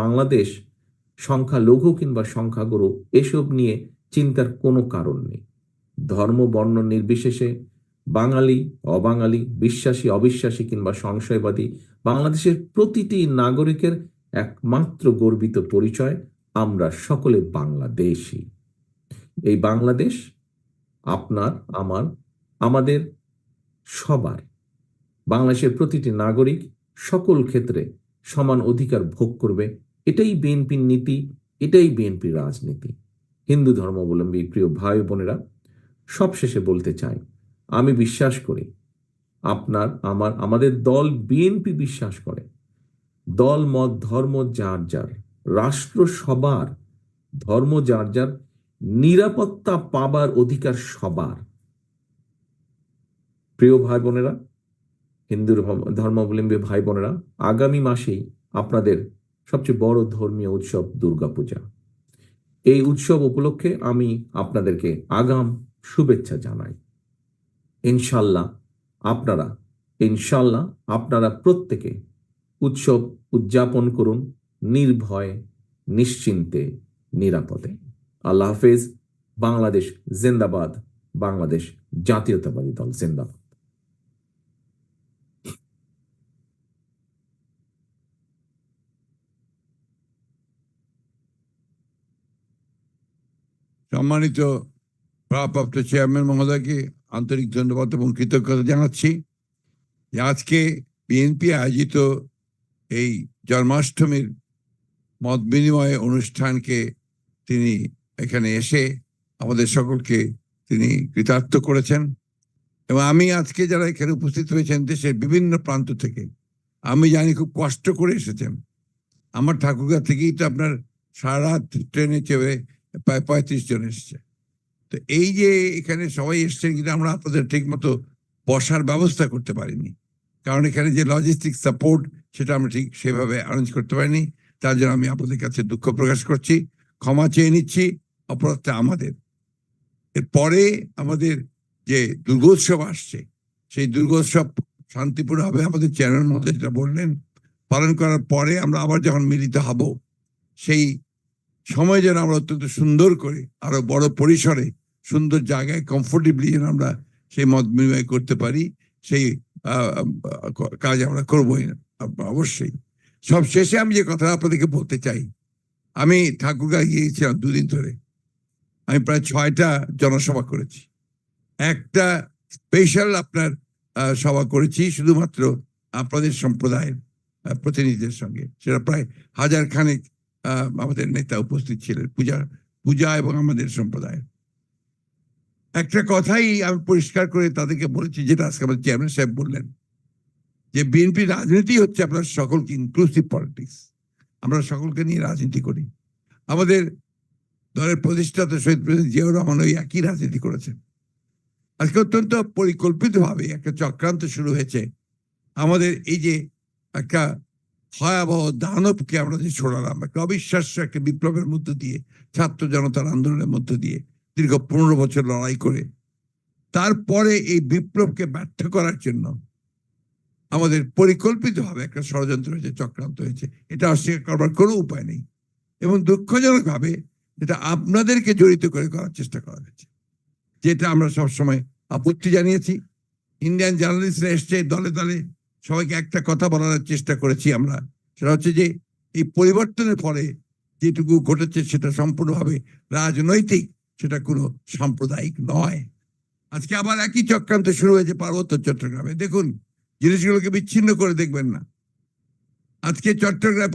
বাংলাদেশ সংখ্যালঘু কিংবা সংখ্যাগুরু এসব নিয়ে চিন্তার কোনো কারণ নেই। ধর্ম, বর্ণ নির্বিশেষে বাঙালি, অবাঙালি, বিশ্বাসী, অবিশ্বাসী কিংবা সংশয়বাদী বাংলাদেশের প্রতিটি নাগরিকের একমাত্র গর্বিত পরিচয় আমরা সকলে বাংলাদেশী এই বাংলাদেশ আপনার, আমার, আমাদের সবার। বাংলাদেশের প্রতিটি নাগরিক সকল ক্ষেত্রে সমান অধিকার ভোগ করবে এটাই বিএনপির নীতি, এটাই বিএনপির রাজনীতি। হিন্দু ধর্মাবলম্বী প্রিয় ভাই বোনেরা, সবশেষে বলতে চাই, আমি বিশ্বাস করি আপনার, আমার, আমাদের দল বিএনপি বিশ্বাস করে। দল, মত, ধর্ম যার যার, রাষ্ট্র সবার, ধর্ম যার যার, নিরাপত্তা পাবার অধিকার সবার। প্রিয় ভাই বোনেরা, হিন্দু ধর্ম- ধর্মাবলম্বী ভাই বোনেরা, আগামী মাসেই আপনাদের সবচেয়ে বড় ধর্মীয় উৎসব দুর্গাপূজা। এই উৎসব উপলক্ষে আমি আপনাদেরকে আগাম শুভেচ্ছা জানাই। ইনশাল্লাহ আপনারা ইনশাল্লাহ আপনারা প্রত্যেকে উৎসব উদযাপন করুন নির্ভয়ে, নিশ্চিন্তে, নিরাপদে। আল্লাহ হাফেজ। বাংলাদেশ জিন্দাবাদ। বাংলাদেশ জাতীয়তাবাদী দল জিন্দাবাদ। সম্মানিত ভারপ্রাপ্ত চেয়ারম্যান মহোদয়কে আন্তরিক ধন্যবাদ এবং কৃতজ্ঞতা জানাচ্ছি যে আজকে বিএনপি আয়োজিত এই জন্মাষ্টমীর মত বিনিময় অনুষ্ঠানকে তিনি এখানে এসে আমাদের সকলকে তিনি কৃতার্থ করেছেন। এবং আমি আজকে যারা এখানে উপস্থিত হয়েছেন দেশের বিভিন্ন প্রান্ত থেকে, আমি জানি খুব কষ্ট করে এসেছেন। আমার ঠাকুরগা থেকেই তো আপনার সারা রাত ট্রেনে চেপে প্রায় পঁয়ত্রিশ জন এসছে। তো এই যে এখানে সবাই এসছেন কিন্তু আমরা আপনাদের ঠিক মতো বসার ব্যবস্থা করতে পারিনি। কারণ এখানে যে লজিস্টিক সাপোর্ট সেটা আমরা ঠিক সেভাবে অ্যারেঞ্জ করতে পারিনি। তার জন্য আমি আপনাদের কাছে দুঃখ প্রকাশ করছি। ক্ষমা চেয়ে নিচ্ছি। অপরাধটা আমাদের। এরপরে আমাদের যে দুর্গোৎসব আসছে, সেই দুর্গোৎসব শান্তিপূর্ণ হবে আমাদের চ্যানেল মধ্যে যেটা বললেন, পালন করার পরে আমরা আবার যখন মিলিত হব, সেই সময় যেন আমরা অত্যন্ত সুন্দর করে, আরও বড় পরিসরে সুন্দর জায়গায় কমফোর্টেবলি যেন আমরা সেই মত বিনিময় করতে পারি, সেই কাজ আমরা করবোই না অবশ্যই। সব শেষে আমি যে কথা আপনাদেরকে বলতে চাই, আমি ঠাকুরগাঁ গিয়েছিলাম দুদিন ধরে। আমি প্রায় ছয়টা জনসভা করেছি। একটা স্পেশাল আপনার সভা করেছি শুধুমাত্র আপনাদের সম্প্রদায়ের প্রতিনিধিদের সঙ্গে, সেটা প্রায় হাজার খানেক আমাদের নেতা উপস্থিত ছিলেন, পূজা পূজা এবং আমাদের সম্প্রদায় একটা কথাই আমি পরিষ্কার করে তাদেরকে বলেছি, যেটা আজকে আমাদের চেয়ারম্যান সাহেব বললেন, যে বিএনপি রাজনীতি হচ্ছে আপনার সকলকে ইনক্লুসিভ পলিটিক্স আমরা সকলকে নিয়ে রাজনীতি করি। আমাদের দলের প্রতিষ্ঠাতা শহীদ প্রেসিডেন্ট জিয়াউর রহমান ওই একই রাজনীতি করেছেন। আজকে অত্যন্ত পরিকল্পিতভাবে একটা চক্রান্ত শুরু হয়েছে। আমাদের এই যে একটা ভয়াবহ দানবকে আমরা যে ছড়ালাম একটা অবিশ্বাস্য একটা বিপ্লবের মধ্য দিয়ে, ছাত্র জনতার আন্দোলনের মধ্য দিয়ে দীর্ঘ পনেরো বছর লড়াই করে, তারপরে এই বিপ্লবকে ব্যর্থ করার জন্য আমাদের পরিকল্পিতভাবে একটা ষড়যন্ত্র হয়েছে, চক্রান্ত হয়েছে। এটা অস্বীকার করবার কোনো উপায় নেই এবং দুঃখজনকভাবে যেটা আপনাদেরকে জড়িত করে করার চেষ্টা করা হয়েছে, যেটা আমরা সবসময় আপত্তি জানিয়েছি। ইন্ডিয়ান জার্নালিস্টরা এসছে দলে দলে সবাইকে একটা কথা বলার চেষ্টা করেছি আমরা। সেটা হচ্ছে যে, এই পরিবর্তনের পরে যেটুকু ঘটেছে সেটা সম্পূর্ণভাবে রাজনৈতিক, সেটা কোনো সাম্প্রদায়িক নয়। আজকে আবার একই চক্রান্ত শুরু হয়েছে পার্বত্য চট্টগ্রামে। দেখুন, জিনিসগুলোকে বিচ্ছিন্ন করে দেখবেন না। আজকে চট্টগ্রাম